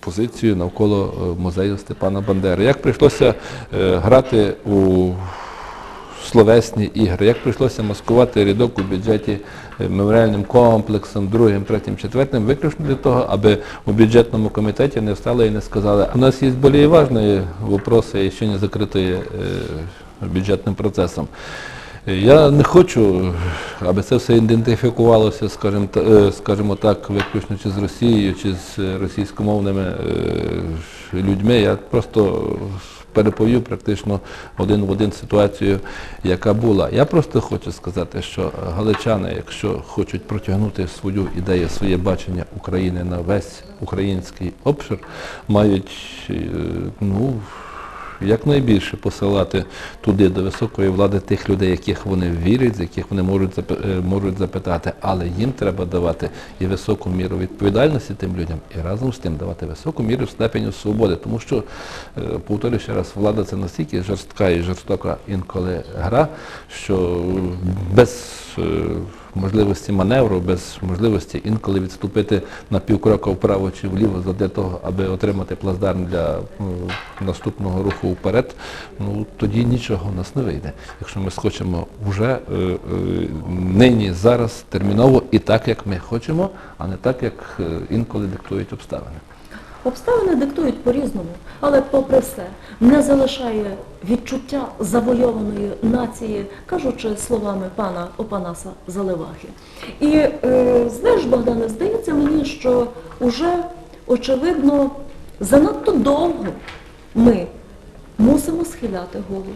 позицію навколо е, музею Степана Бандери. Як прийшлося е, грати у словесні ігри, як прийшлося маскувати рядок у бюджеті е, меморіальним комплексом, другим, третім, четвертим, виключно для того, аби у бюджетному комітеті не встали і не сказали, у нас є більш важні вопроси, ще не закриті бюджетним процесом. Я не хочу, аби це все ідентифікувалося, скажімо, е, скажімо так, виключно чи з Росією, чи з російськомовними е, людьми. Я просто переповів практично один в один ситуацію, яка була. Я просто хочу сказати, що галичани, якщо хочуть протягнути свою ідею, своє бачення України на весь український обшир, мають е, ну, якнайбільше посилати туди до високої влади тих людей, яких вони вірять, з яких вони можуть е, можуть запитати, але їм треба давати і високу міру відповідальності тим людям, і разом з тим давати високу міру степеню свободи. Тому що, е, повторюю ще раз, влада це настільки жорстка і жорстока інколи гра, що без е, можливості маневру, без можливості інколи відступити на півкрока вправо чи вліво задля того, аби отримати плацдарм для наступного руху вперед, ну тоді нічого в нас не вийде. Якщо ми схочемо вже е, е, нині, зараз, терміново і так, як ми хочемо, а не так, як е, інколи диктують обставини. Обставини диктують по-різному, але попри все не залишає відчуття завойованої нації, кажучи словами пана Опанаса Заливахи. І е, знаєш, Богдане, здається мені, що уже очевидно занадто довго ми мусимо схиляти голову.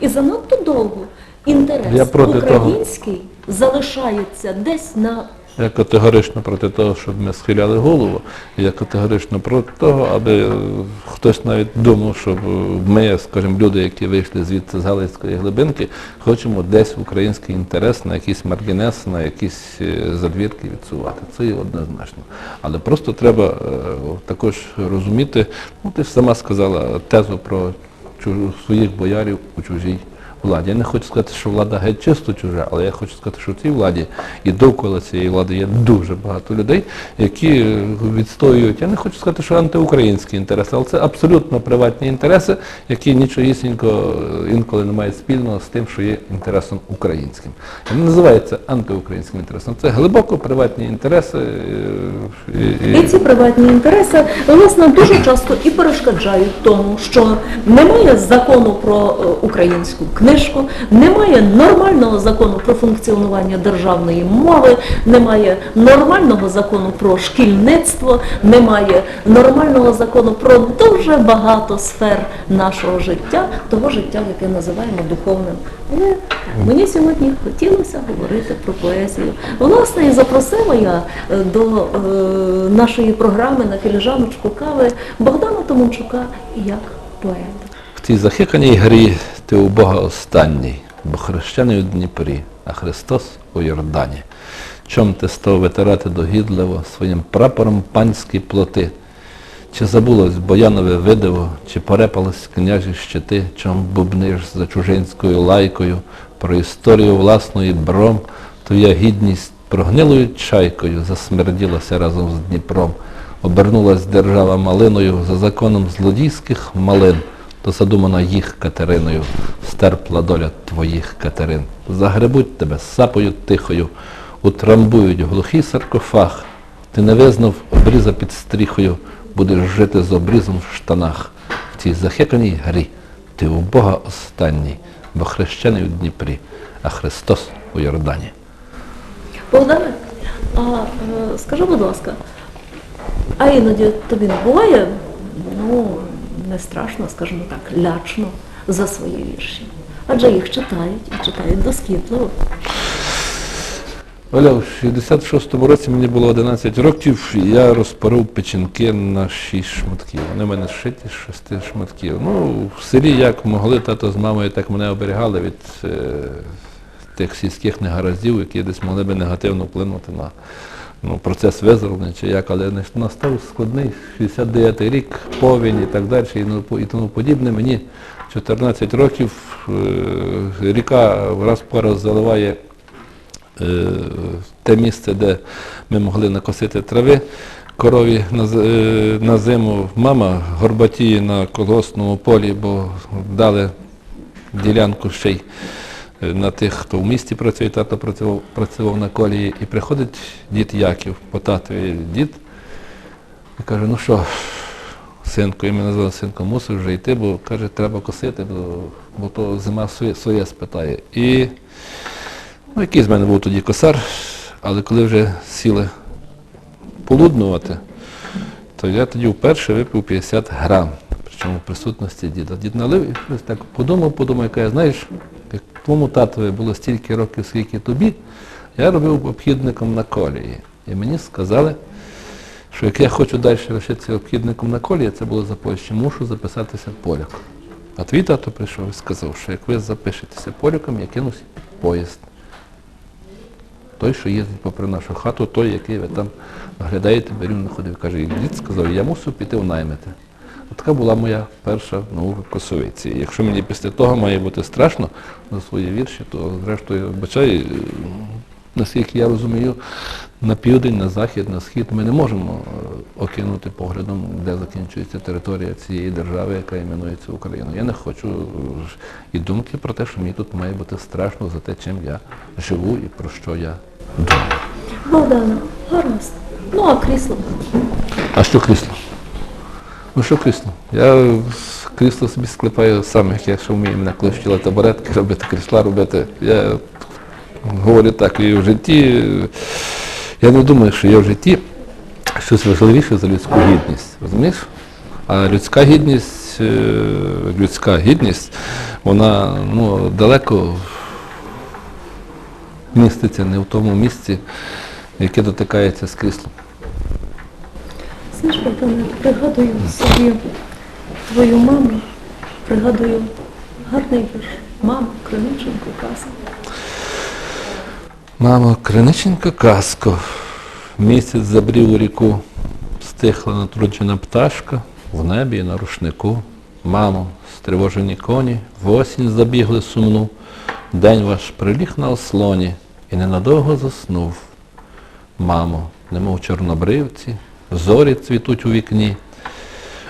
І занадто довго інтерес проти того. український залишається десь на Я категорично проти того, щоб ми схиляли голову. Я категорично проти того, аби е, хтось навіть думав, щоб е, ми, скажімо, люди, які вийшли звідси з Галицької глибинки, хочемо десь український інтерес на якийсь маргінес, на якісь е, задвірки відсувати. Це є однозначно. Але просто треба також розуміти, ну ти ж сама сказала тезу про своїх боярів у чужій владі. Я не хочу сказати, що влада геть чисто чужа, але я хочу сказати, що в цій владі і довкола цієї влади є дуже багато людей, які е, відстоюють, я не хочу сказати, що антиукраїнські інтереси, але це абсолютно приватні інтереси, які нічогісінько е, інколи не мають спільного з тим, що є інтересом українським. Не називається антиукраїнським інтересом. Це глибоко приватні інтереси. е, і- і- І ці приватні інтереси, власне, дуже часто і перешкоджають тому, що немає закону про українську книжку, немає нормального закону про функціонування державної мови, немає нормального закону про шкільництво, немає нормального закону про дуже багато сфер нашого життя, того життя, яке називаємо духовним. Але мені сьогодні хотілося говорити про поезію. Власне, і запросила я е, до е, нашої програми на філіжаночку кави Богдана Томончука як поета. В цій захиканій грі ти у Бога останній, бо хрещений у Дніпрі, а Христос у Йордані. Чом ти став витирати догідливо своїм прапором панські плоти? Чи забулось Боянове видиво, чи порепались княжі щити, чом бубниш за чужинською лайкою про історію власної бром, твоя гідність прогнилою чайкою засмерділася разом з Дніпром. Обернулась держава малиною за законом злодійських малин, то задумана їх Катериною, стерпла доля твоїх Катерин. Загребуть тебе сапою тихою, утрамбують глухий саркофаг. Ти не визнав обріза під стріхою, будеш жити з обрізом в штанах. В цій захиканій грі ти у Бога останній, бо хрещений у Дніпрі, а Христос у Йордані. Богдане, а е, скажи, будь ласка, а іноді тобі не буває, ну, не страшно, скажімо так, лячно за свої вірші? Адже їх читають і читають доскіпливо. Оля, в 66-му році мені було 11 років, і я розпоров печінки на 6 шматків. Вони в мене зшиті з 6 шматків. Ну, в селі як могли, тато з мамою так мене оберігали від е, тих сільських негараздів, які десь могли би негативно вплинути на ну, процес визволення чи як, але настав складний 69-й рік, повінь і так далі, і, ну, тому подібне. Мені 14 років, е, ріка раз по раз заливає е, те місце, де ми могли накосити трави. корові на, е, на зиму. Мама горбатіє на колгоспному полі, бо дали ділянку ще й на тих, хто в місті працює, тато працював, працював на колії. І приходить дід Яків по татові дід і каже, ну що, синку, і мене назвали синком, мусиш вже йти, бо каже, треба косити, бо, бо то зима своє спитає. І ну, який з мене був тоді косар, але коли вже сіли полуднувати, то я тоді вперше випив 50 грам, причому в присутності діда. Дід налив і так подумав, подумав, каже, знаєш, твоєму татові було стільки років, скільки тобі, я робив обхідником на колії. І мені сказали, що як я хочу далі лишитися обхідником на колії, це було за Польщі, мушу записатися поляком. А твій тато прийшов і сказав, що як ви запишетеся поляком, я кинусь під поїзд. Той, що їздить попри нашу хату, той, який ви там наглядаєте, берів на ходив. Каже, і дід сказав, я мусив піти в наймити. Така була моя перша наука косовиці. Якщо мені після того має бути страшно за свої вірші, то зрештою, бачай, е, наскільки я розумію, на південь, на захід, на схід ми не можемо е, окинути поглядом, де закінчується територія цієї держави, яка іменується Україною. Я не хочу е, і думки про те, що мені тут має бути страшно за те, чим я живу і про що я думаю. Богдана, гаразд. Ну а крісло? А що крісло? Ну що крісло? Я крісло собі склепаю сам, як я що вмію мене коли вчила табуретки робити, крісла робити. Я говорю так, і в житті. Я не думаю, що є в житті щось важливіше за людську гідність. Розумієш? А людська гідність, е, людська гідність, вона ну, далеко міститься не в тому місці, яке дотикається з кріслом. Знаєш, Богдане, пригадую собі твою маму, пригадую гарний вірш. Мама, Криниченко, казка. Мамо, Криниченко казко, місяць забрів у ріку, стихла натруджена пташка в небі на рушнику. Мамо, стривожені коні, в осінь забігли сумну, день ваш приліг на ослоні і ненадовго заснув. Мамо, немов чорнобривці, зорі цвітуть у вікні,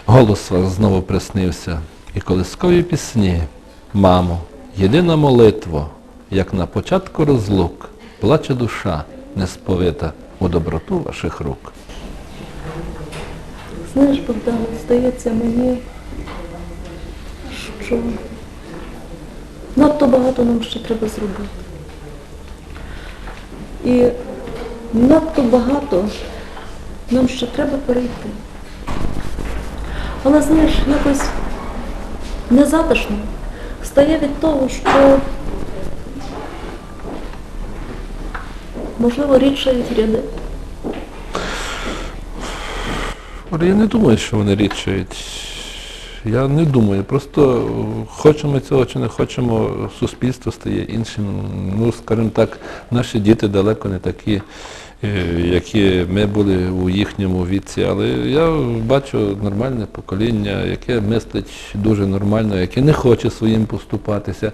голос вас знову приснився, і колискові пісні. Мамо, єдина молитво, як на початку розлук, плаче душа несповита у доброту ваших рук. Знаєш, Богдан, здається мені, що надто багато нам ще треба зробити. І надто багато нам ще треба перейти. Але знаєш, якось незатишно стає від того, що можливо рідшають ряди. Але Я не думаю, що вони рідшають. Я не думаю. Просто е, хочемо цього чи не хочемо, суспільство стає іншим. Ну, скажімо так, наші діти далеко не такі, е, які ми були у їхньому віці. Але я бачу нормальне покоління, яке мислить дуже нормально, яке не хоче своїм поступатися,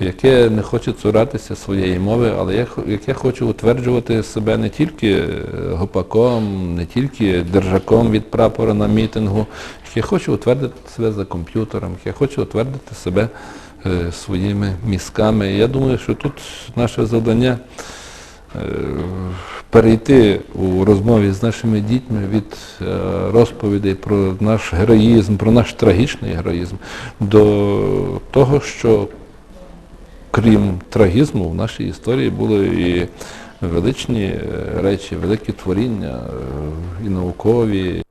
яке не хоче цуратися своєї мови, але яке хоче утверджувати себе не тільки е, гопаком, не тільки держаком від прапора на мітингу, яке хоче утвердити себе за комп'ютером, яке хоче утвердити себе е, своїми мізками. Я думаю, що тут наше завдання е, перейти у розмові з нашими дітьми від розповідей про наш героїзм, про наш трагічний героїзм, до того, що крім трагізму, в нашій історії були і величні е, речі, великі творіння, е, і наукові.